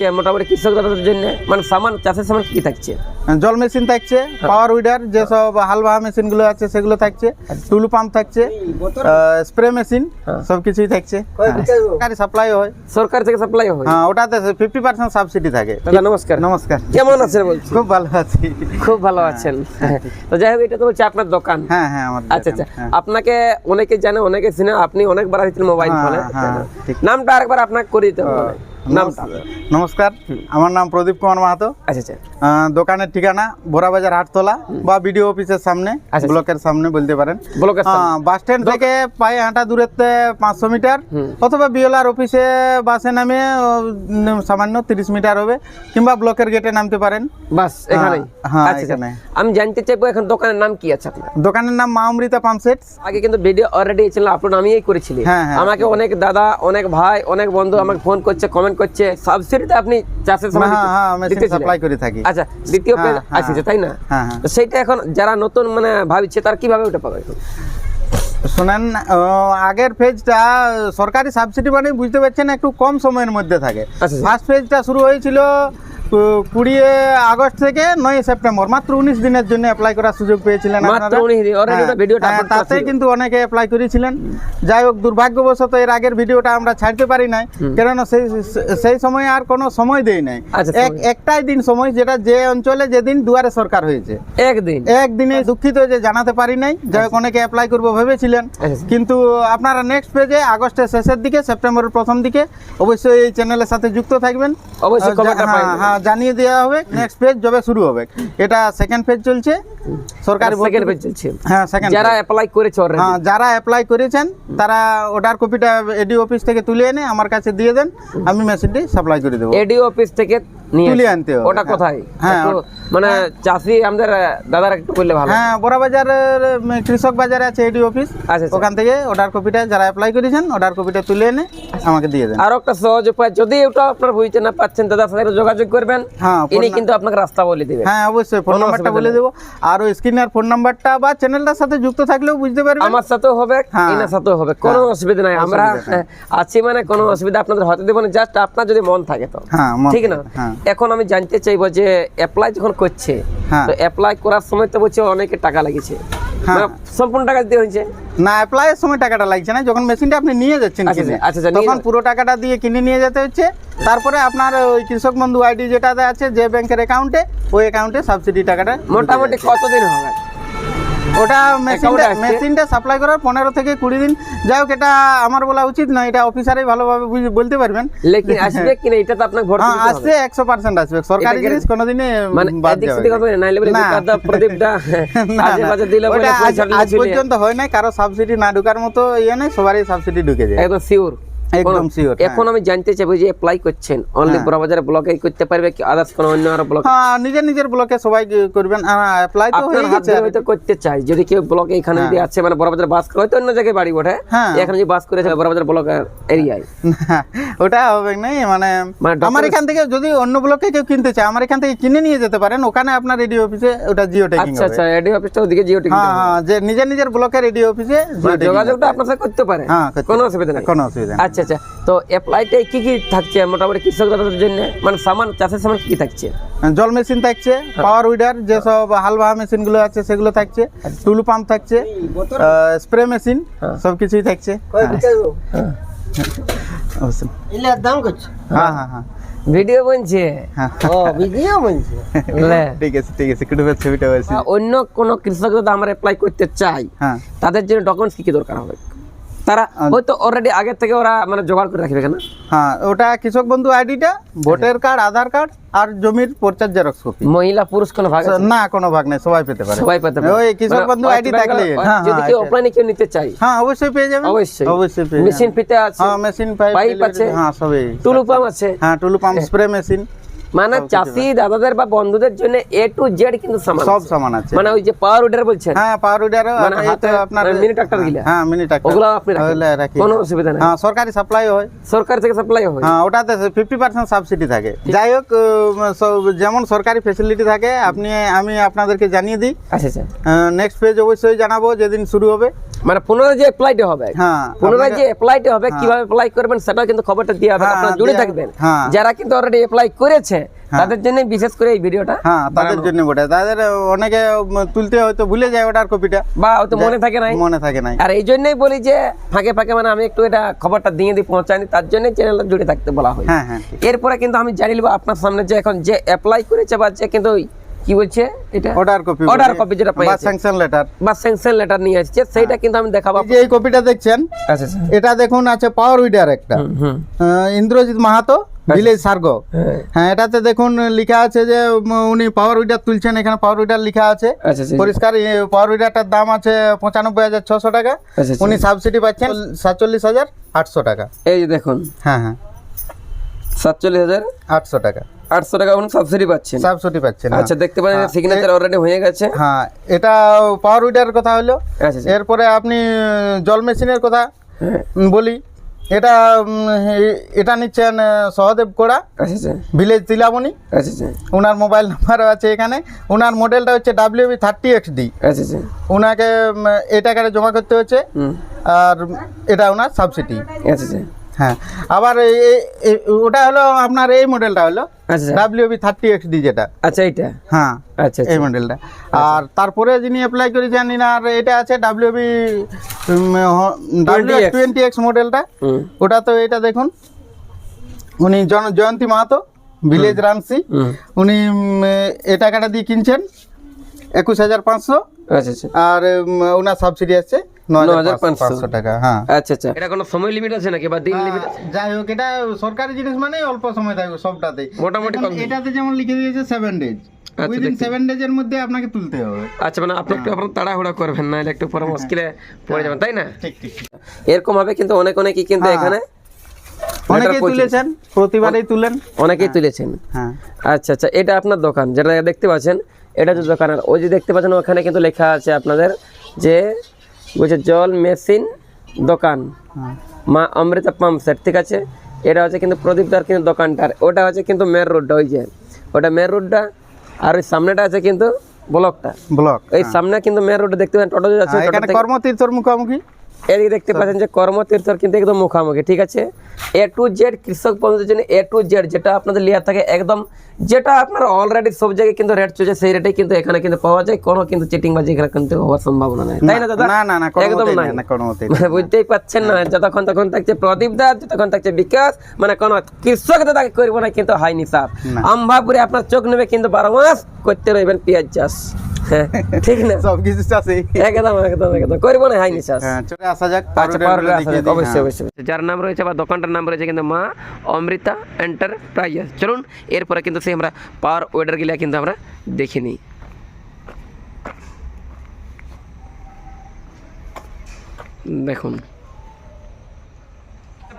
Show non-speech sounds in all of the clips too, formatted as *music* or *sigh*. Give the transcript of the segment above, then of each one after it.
যে মোটামুটি কৃষক দাদাদের জন্য মানে সামান চাষের সামান কি থাকছে? জল মেশিন থাকছে হ্যাঁ। পাওয়ার উইডার যেসব হাল বাহা মেশিনগুলো আছে সেগুলো থাকছে টুলু পাম্প থাকছে স্প্রে মেশিন হ্যাঁ। সব কিছুই থাকছে সরকারি সাপ্লাই হয়। সরকার থেকে সাপ্লাই হয়? হ্যাঁ ওটাতে ফিফটি পার্সেন্ট সাবসিডি থাকে। দাদা নমস্কার। নমস্কার। কেমন আছেন বলছি? খুব ভালো আছি। খুব ভালো আছেন। তো যাই হোক এটা তো হচ্ছে আপনার দোকান। হ্যাঁ হ্যাঁ আমার আচ্ছা আচ্ছা। দোকান, হ্যাঁ। আপনাকে অনেকে জানে অনেকে চিনে আপনি অনেকবার আসছেন মোবাইল হ্যাঁ, ফোনে। হ্যাঁ, ঠিক। নামটা আরেকবার আপনাকে করে দিতে হবে। নামটা নমস্কার আমার নাম প্রদীপ কুমার মাহাতো। আচ্ছা আচ্ছা। দোকানের ঠিকানা বোরাবাজার হাটতলা বা বিডিও অফিসের সামনে আচ্ছা। ব্লকের সামনে বলতে পারেন। ব্লকের বাস স্ট্যান্ড থেকে পায়ে হাঁটা দূরত্বে পাঁচশো মিটার অথবা বিএলআর অফিসে বাসে নামে সামান্য তিরিশ মিটার হবে কিংবা ব্লকের গেটে নামতে পারেন। বাস এখানেই? হ্যাঁ। এখানে। আমি জানতে চাইব এখন দোকানের নাম কি আছে আপনার? দোকানের নাম মা অমৃতা পাম্প সেটস আগে কিন্তু ভিডিও অলরেডি চ্যানেল আপলোড আমিই করেছিলি। হ্যাঁ, হ্যাঁ। আমাকে অনেক দাদা অনেক ভাই অনেক বন্ধু আমাকে ফোন করছে কমেন্ট করছে সাবসিডিতে আপনি চাষের সময় হ্যাঁ হ্যাঁ দিতেছিলেন। সাপ্লাই করে থাকি আচ্ছা দ্বিতীয় পেজ হ্যাঁ, হ্যাঁ। আসছে তাই না হ্যাঁ, হ্যাঁ। তো এখন যারা নতুন মানে ভাবছে তার কীভাবে ওটা পাবে শোনেন আগের ফেজটা সরকারি সাবসিডি মানে বুঝতে পারছেন একটু কম সময়ের মধ্যে থাকে আচ্ছা। ফার্স্ট ফেজটা শুরু হয়েছিল কু- কুড়ি আগস্ট থেকে নয় সেপ্টেম্বর মাত্র উনিশ দিনের জন্য অ্যাপ্লাই করার সুযোগ পেয়েছিলেন মাত্র আপনারা। 19 দিন, already হ্যাঁ, হ্যাঁ, তাতে কিন্তু অনেকে অ্যাপ্লাই করেছিলেন। যাই হোক দুর্ভাগ্যবশত এর আগের ভিডিওটা আমরা ছাড়তে পারি নাই কেননা সেই সেই সময় আর কোনো সময় দেই নাই। আচ্ছা। একটাই দিন সময় যেটা যে অঞ্চলে যেদিন দুয়ারে সরকার হয়েছে। একদিন। একদিনে দুঃখিত যে জানাতে পারি নাই যাই হোক অনেকে অ্যাপ্লাই করব ভেবেছিলেন আচ্ছা। কিন্তু আপনারা নেক্সট পেজে আগস্টের শেষের দিকে সেপ্টেম্বরের প্রথম দিকে অবশ্যই এই চ্যানেলের সাথে যুক্ত থাকবেন। অবশ্যই হ্যাঁ জানিয়ে দেওয়া হবে নেক্সট ফেজ যবে শুরু হবে। এটা সেকেন্ড ফেজ চলছে সরকারি সেকেন্ড ফেজ চলছে। হ্যাঁ সেকেন্ড যারা অ্যাপ্লাই করেছে হ্যাঁ যারা অ্যাপ্লাই করেছেন তারা অর্ডার কপিটা এডি অফিস থেকে তুলে এনে আমার কাছে দিয়ে দেন আমি মেশিনটি সাপ্লাই করে দেবো। এডি অফিস থেকে নিয়ে তুলে আনতে হবে, ওটা। কোথায়? হ্যাঁ, মানে চাষি আমাদের দাদারা একটু করলে ভালো। হ্যাঁ বড় বাজারের কৃষক বাজারে আছে এডি অফিস আচ্ছা আচ্ছা। ওখান থেকে অর্ডার কপিটা যারা অ্যাপ্লাই করেছেন অর্ডার কপিটা তুলে এনে আমাকে দিয়ে দেন। আর একটা সহজ উপায় যদি ওটা আপনার বুঝতে না পাচ্ছেন দাদার সাথে যোগাযোগ করবেন। হ্যাঁ, ইনি কিন্তু আপনাকে রাস্তা বলে দিবেন হ্যাঁ অবশ্যই ফোন নাম্বারটা বলে। দেবো। আর ওই স্ক্রিনের ফোন নাম্বারটা বা চ্যানেলটার সাথে যুক্ত থাকলেও বুঝতে পারবেন। আমার সাথেও হবে হ্যাঁ। এনার সাথেও হবে কোনো অসুবিধা নাই। আমরা হ্যাঁ, আছি মানে কোনো অসুবিধা আপনাদের হতে দেবো না জাস্ট আপনার যদি মন থাকে তো। হ্যাঁ ঠিক না? হ্যাঁ। এখন আমি জানতে চাইব যে অ্যাপ্লাই যখন করছে। হ্যাঁ। তো অ্যাপ্লাই করার সময় তো বলছে অনেকে টাকা লাগিয়েছে। হ্যাঁ। মানে সম্পূর্ণ টাকা দিতে হয়েছে। না অ্যাপ্লাইয়ের সময় টাকাটা লাগছে না। যখন মেশিনটা আপনি নিয়ে যাচ্ছেন আচ্ছা, কিনে আচ্ছা, আচ্ছা, তখন পুরো টাকাটা দিয়ে কিনে নিয়ে যেতে হচ্ছে। তারপরে আপনার ওই কৃষক বন্ধু আইডি যেটাতে আছে যে ব্যাংকের অ্যাকাউন্টে ওই অ্যাকাউন্টে সাবসিডি টাকাটা মোটামুটি কতদিন হবে? ওটা মেশিনটা মেশিনটা সাপ্লাই করার পনেরো থেকে কুড়ি দিন। যাই হোক এটা আমার বলা উচিত না এটা অফিসারই ভালোভাবে বলতে পারবেন। লেকিন আসবে কিনা এটা তো আপনাকে ভর্তি হ্যাঁ আসছে একশো পার্সেন্ট আসবে। সরকারি জিনিস কোনোদিনে মানে *laughs* আজে। পর্যন্ত হয় নাই কারও সাবসিডি না ঢুকার মতো ইয়ে নেই সবারই সাবসিডি ঢুকে যায়। একদম শিওর একদম হ্যাঁ। এখন আমি জানতে চাইব যে অ্যাপ্লাই করছেন। অনলি বড়বাজার ব্লকে করতে পারবে কি আদার্স কোনো অন্য আরও ব্লক হ্যাঁ নিজের নিজের ব্লকে সবাই করবেন। অ্যাপ্লাই তো হয়ে গেছে ধরে হয়তো করতে চাই। যদি কেউ ব্লকে এখানে যদি আছে মানে বড়বাজার বাস করে হয়তো অন্য জায়গায় বাড়ি ওঠে। হ্যাঁ। এখানে যে বাস করেছে বড়বাজার ব্লক এরিয়ায় ওটা হবে না মানে মানে আমার এখান থেকে যদি অন্য ব্লকে কেউ কিনতে চায় আমার এখান থেকে কিনে নিয়ে যেতে পারেন। ওখানে আপনার রেডিও অফিসে ওটা জিও টেকিং আচ্ছা আচ্ছা অফিসটা ওদিকে জিও হ্যাঁ হ্যাঁ যে নিজের নিজের রেডিও অফিসে যোগাযোগটা আপনার সাথে করতে পারে। হ্যাঁ, কোনো অসুবিধা নেই। কোনো অসুবিধা নেই। আচ্ছা আচ্ছা। তো অ্যাপ্লাইতে কি কি থাকছে মোটামুটি কৃষক দাদাদের জন্য? মানে সামান চাষের সামান কি কি থাকছে? জল মেশিন থাকছে হ্যাঁ। পাওয়ার উইডার যেসব হাল বাহা মেশিনগুলো আছে সেগুলো থাকছে। টুলু পাম্প থাকছে স্প্রে মেশিন হ্যাঁ। সব কিছুই থাকছে। অবশ্যই। দাম করছে হ্যাঁ হ্যাঁ হ্যাঁ। ভিডিও বলছে হ্যাঁ। ও ভিডিও বলছে ঠিক আছে ঠিক আছে কুটুমের ছবিটা অন্য কোনো কৃষক যদি আমরা অ্যাপ্লাই করতে চাই হ্যাঁ। তাদের জন্য ডকুমেন্টস কি কি দরকার হবে? তারা হয়তো অলরেডি আগের থেকে ওরা মানে জোগাড় করে রাখবে কেন? হ্যাঁ ওটা কৃষক বন্ধু আইডিটা ভোটার কার্ড আধার কার্ড আর জমির পর্চার জেরক্স কপি মহিলা পুরুষ কোনো ভাগ না কোনো ভাগ নেই সবাই পেতে পারে। সবাই পেতে পারে। ওই কৃষক মানে বন্ধু আইডি থাকলে হ্যাঁ যদি হ্যাঁ কেউ অফলাইনে কেউ নিতে চাই হ্যাঁ অবশ্যই পেয়ে যাবেন অবশ্যই। অবশ্যই পেয়ে মেশিন ফিতে আছে। হ্যাঁ মেশিন পাইপ আছে। হ্যাঁ সবই। টুলু পাম্প আছে। হ্যাঁ টুলু পাম্প স্প্রে মেশিন মানে চাষি দাদাদের বা বন্ধুদের জন্য এ টু জেড কিন্তু সামান সব। সামান আছে। মানে ওই যে পাওয়ার উডার বলছেন? হ্যাঁ পাওয়ার উইডার মানে হাতে আপনার মানে ট্রাক্টর গিলা? হ্যাঁ মিনি ট্রাক্টর ওগুলো আপনি রাখেন? রাখি। কোনো অসুবিধা নেই। হ্যাঁ সরকারি সাপ্লাই হয়। সরকার থেকে সাপ্লাই হয়। হ্যাঁ ওটাতে ফিফটি পার্সেন্ট সাবসিডি থাকে। যাই হোক যেমন সরকারি ফেসিলিটি থাকে আপনি আমি আপনাদেরকে জানিয়ে দিই। আচ্ছা আচ্ছা। নেক্সট পেজ অবশ্যই জানাব যেদিন শুরু হবে। মানে পুনরায় যে অ্যাপ্লাইটা হবে হ্যাঁ, পুনরায় যে অ্যাপ্লাইটা হবে কীভাবে অ্যাপ্লাই করবেন সেটাও কিন্তু খবরটা দেওয়া হবে। হ্যাঁ, আপনারা জুড়ে থাকবেন। হ্যাঁ। যারা কিন্তু অলরেডি অ্যাপ্লাই করেছে তাদের জন্য বিশেষ করে এই ভিডিওটা হ্যাঁ তাদের জন্য বটে। তাদের অনেকে তুলতে হয়তো ভুলে যায় ওটার কপিটা বা হয়তো মনে থাকে নাই। মনে থাকে নাই। আর এই জন্যই বলি যে ফাঁকে ফাঁকে মানে আমি একটু এটা খবরটা দিয়ে দিই পৌঁছাই দিই তার জন্য চ্যানেলটা জুড়ে থাকতে বলা হয় হ্যাঁ হ্যাঁ এরপরে কিন্তু আমি জানি আপনার সামনে যে এখন যে অ্যাপ্লাই করেছে বা যে কিন্তু কি বলছে এটা? অর্ডার কপি অর্ডার কপি যেটা বা পাইছে স্যাংশন লেটার বা স্যাংশন লেটার নিয়ে আসছে। সেইটা কিন্তু আমি দেখাবো। এই যে এই কপিটা দেখছেন? আচ্ছা আচ্ছা। এটা দেখুন আছে পাওয়ার উইডার একটা। ইন্দ্রজিৎ মাহাতো ভিলেজ সার্গো হ্যাঁ। হ্যাঁ এটাতে দেখুন লেখা আছে যে উনি পাওয়ার উইডার তুলছেন। এখানে পাওয়ার উইডার লেখা আছে। আচ্ছা আচ্ছা পরিষ্কার পাওয়ার উইডারটার দাম আছে পঁচানব্বই হাজার ছশো টাকা। আচ্ছা, আচ্ছা। উনি সাবসিডি পাচ্ছেন সাতচল্লিশ হাজার আটশো টাকা। এই দেখুন। হ্যাঁ হ্যাঁ। সাতচল্লিশ হাজার আটশো টাকা। আটশো টাকা উনি সাবসিডি পাচ্ছেন। সাবসিডি পাচ্ছেন হ্যাঁ। আচ্ছা দেখতে পাচ্ছেন সিগনেচার অলরেডি হয়ে গেছে। হ্যাঁ এটা পাওয়ার উইডারের কথা হলো। আচ্ছা আচ্ছা। এরপরে আপনি জল মেশিনের কথা হ্যাঁ। বলি। এটা এটা নিচ্ছেন সহদেব কোড়া ভিলেজ তিলামণি ওনার মোবাইল নাম্বারও আছে এখানে। ওনার মডেলটা হচ্ছে W B thirty X D ওনাকে এই টাকাটা জমা করতে হচ্ছে। আর এটা ওনার সাবসিডি হ্যাঁ আবার ওটা হলো আপনার এই মডেলটা হলো আচ্ছা। থার্টি এক্স ডি যেটা। আচ্ছা এইটা? হ্যাঁ আচ্ছা এই মডেলটা আর তারপরে যিনি অ্যাপ্লাই করেছেন এটা আছে W B W 20X twenty X মডেলটা ওটা তো এটা দেখুন উনি জয়ন্তী মাহাতো ভিলেজ রামসি উনি এই টাকাটা দিয়ে কিনছেন। একুশ হাজার পাঁচশো। আচ্ছা আচ্ছা। আর ওনার সাবসিডি আছে ন হাজার 9,500 পাঁচশো। টাকা হ্যাঁ। আচ্ছা আচ্ছা। এটা কোনো সময় লিমিট আছে নাকি বা দিন লিমিট যাই হোক এটা সরকারি জিনিস মানে অল্প সময় থাকবে সবটাতে মোটামুটি এখন কম দিন। এটাতে যেমন লিখে দিয়েছে সেভেন ডেজ আচ্ছা, উইদিন সেভেন ডেজের মধ্যে আপনাকে তুলতে হবে। আচ্ছা মানে আপনি একটু আপনার তাড়াহুড়া করবেন না একটু পরে মুশকিলে পড়ে যাবেন তাই না? ঠিক ঠিক ঠিক। এরকম ভাবে কিন্তু অনেক অনেকই কিন্তু হ্যাঁ। এখানে অনেকেই তুলেছেন প্রতিবারেই তুলেন। অনেকেই তুলেছেন। হ্যাঁ। আচ্ছা আচ্ছা এটা আপনার দোকান যেটা দেখতে পাচ্ছেন এটা হচ্ছে দোকান আর ওই যে দেখতে পাচ্ছেন ওখানে কিন্তু লেখা আছে আপনাদের যে বলছে জল মেশিন দোকান। হ্যাঁ। মা অমৃতা পাম্প সেট ঠিক আছে? এটা হচ্ছে কিন্তু প্রদীপ দার কিন্তু দোকানটার ওটা হচ্ছে কিন্তু মেন রোডটা ওই যে। ওটা মেন রোডটা আর ওই সামনেটা আছে কিন্তু ব্লকটা। ব্লক এই সামনে কিন্তু মেন রোডে দেখতে পাচ্ছেন টোটো যাচ্ছে হ্যাঁ, কর্মতীর্থর মুখোমুখি? এদিকে দেখতে পাচ্ছেন যে কর্মতীর্থর কিন্তু একদম মুখামুখি ঠিক আছে? এ টু জেড কৃষক বন্ধুদের জন্য এ টু জেড যেটা আপনাদের লিয়া থাকে একদম যেটা আপনার অলরেডি সব জায়গায় কিন্তু রেট চলছে সেই রেটে কিন্তু এখানে কিন্তু পাওয়া যায়। কোনো কিন্তু চিটিং বাজি এখানে কিন্তু হওয়ার সম্ভাবনা নেই। তাই না দাদা? না না না একদম না। মানে *laughs* বুঝতেই পাচ্ছেন না যতক্ষণ তখন থাকছে প্রদীপ দাস যতক্ষণ থাকছে বিকাশ মানে কোনো কৃষক দাদাকে করব না কিন্তু হয়নি সাপ না। আপনার চোখ নেবে কিন্তু বারো মাস করতে রইবেন পেঁয়াজ চাষ। হ্যাঁ ঠিক না? *laughs* সব কিছু চাষেই একদম একদম একদম। করব না চাষ। হ্যাঁ চলে আসা যাক আচ্ছা অবশ্যই হ্যাঁ। অবশ্যই অবশ্যই। যার নাম রয়েছে বা দোকানটার নাম রয়েছে কিন্তু মা অমৃতা এন্টারপ্রাইজেস। চলুন এরপরে কিন্তু সেই আমরা পাওয়ার ওয়েডার গিলা কিন্তু আমরা দেখে নিই। দেখুন।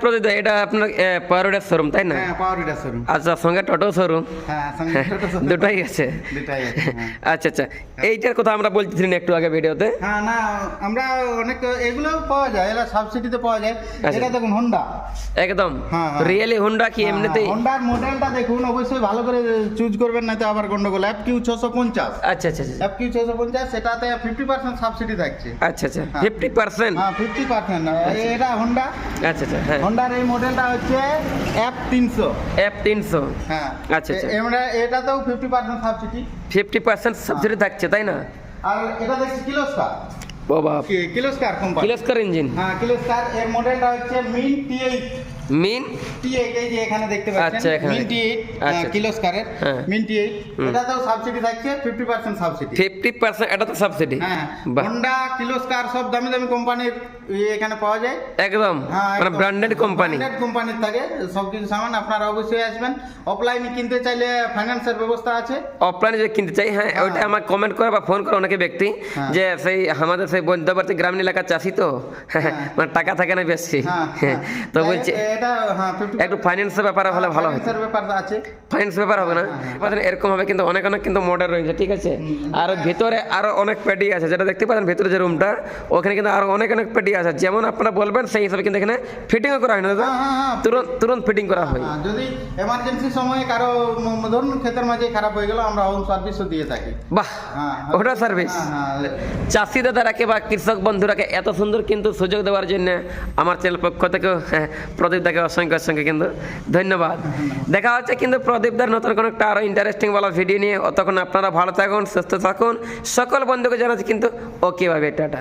প্রদীপ এটা আপনার পাওয়ার শোরুম তাই না? হ্যাঁ শোরুম আচ্ছা সঙ্গে টোটো শোরুম হ্যাঁ *laughs* দুটাই আছে। দুটাই হ্যাঁ। *laughs* আচ্ছা আচ্ছা এইটার কথা আমরা বলছিলেন একটু আগে ভিডিওতে। হ্যাঁ না আমরা অনেক এগুলো পাওয়া যায় এগুলো সাবসিডিতে পাওয়া যায়। আচ্ছা। এটা দেখুন হোন্ডা একদম। রিয়েলি হুন্ডা কি এমনিতেই? হোন্ডার মডেলটা দেখুন অবশ্যই ভালো করে চুজ করবেন না তো আবার গন্ডগোল। অ্যাপ কিউ ছশো পঞ্চাশ। আচ্ছা আচ্ছা আচ্ছা। অ্যাপ কিউ ছশো পঞ্চাশ সেটাতে ফিফটি পার্সেন্ট সাবসিডি থাকছে। আচ্ছা আচ্ছা ফিফটি পার্সেন্ট হ্যাঁ ফিফটি পার্সেন্ট এটা হোন্ডা আচ্ছা আচ্ছা হ্যাঁ। হোন্ডার এই মডেলটা হচ্ছে এফ তিনশো। এফ তিনশো। হ্যাঁ আচ্ছা, আচ্ছা। এ- এমরা এটাতেও fifty percent subsidy fifty percent subsidy থাকছে তাই না? আর এটা দেখছি কিলোস্কার বাবা। কিলোস্কার কোম্পানি কিলোস্কার ইঞ্জিন হ্যাঁ কিলোস্কার এর মডেলটা হচ্ছে মিন টি এইট মিন? টি এই যে এখানে দেখতে পাচ্ছেন। আচ্ছা, এখানে মিন টি আচ্ছা, আচ্ছা। কিলোস্কারের হ্যাঁ। মিন টি এইট এটাতেও সাবসিডি থাকছে fifty percent subsidy fifty percent এটা তো সাবসিডি হ্যাঁ বাহ। হোন্ডা কিলোস্কার সব দামি দামি কোম্পানির এখানে পাওয়া যায়। একদম। হ্যাঁ মানে ব্র্যান্ডেড কোম্পানি ব্র্যান্ডেড কোম্পানির থাকে সব কিছু সামান আপনারা অবশ্যই আসবেন। অফলাইনে কিনতে চাইলে ফাইন্যান্সের ব্যবস্থা আছে। অফলাইনে যে কিনতে চাই হ্যাঁ ওইটা আমার কমেন্ট করে বা ফোন করে অনেকে ব্যক্তি হ্যাঁ। যে সেই আমাদের সেই বৈদ্যবর্তী গ্রামীণ এলাকার চাষি তো। *laughs* মানে টাকা থাকে না বেশি। হ্যাঁ *laughs* হ্যাঁ, তো বলছে এটা এটা হ্যাঁ একটু ফাইন্যান্সের ব্যাপারে হলে ভালো হয় ব্যাপার আছে। ফাইন্যান্স ব্যাপার হবে না? এরকম হবে কিন্তু অনেক অনেক কিন্তু মডেল রয়েছে ঠিক আছে? আর ভিতরে আরও অনেক পেটি আছে যেটা দেখতে পাচ্ছেন ভিতরে যে রুমটা ওখানে কিন্তু আরও অনেক অনেক পেটি আছে। যেমন আপনারা বলবেন সেই হিসাবে কিন্তু এখানে ফিটিংও করা হয় না দাদা? হ্যাঁ হ্যাঁ হ্যাঁ। তুরন্ত তুরন্ত ফিটিং করা হয়। হ্যাঁ, যদি এমার্জেন্সি সময়ে কারও ধরুন ক্ষেতের মাঝে খারাপ হয়ে গেল আমরা হোম সার্ভিসও দিয়ে থাকি। বাহ! হ্যাঁ ওটা সার্ভিস হ্যাঁ হ্যাঁ চাষি দাদারাকে বা কৃষক বন্ধুরাকে এত সুন্দর কিন্তু সুযোগ দেওয়ার জন্য আমার চ্যানেল পক্ষ হ্যাঁ, প্রদীপ দাকে অসংখ্য অসংখ্য কিন্তু ধন্যবাদ। দেখা হচ্ছে কিন্তু প্রদীপ দার নতুন কোনো একটা আরও ইন্টারেস্টিং বলা ভিডিও নিয়ে। অতক্ষণ আপনারা ভালো থাকুন, সুস্থ থাকুন। সকল বন্ধুকে জানাচ্ছি কিন্তু ওকে ভাবে টাটা।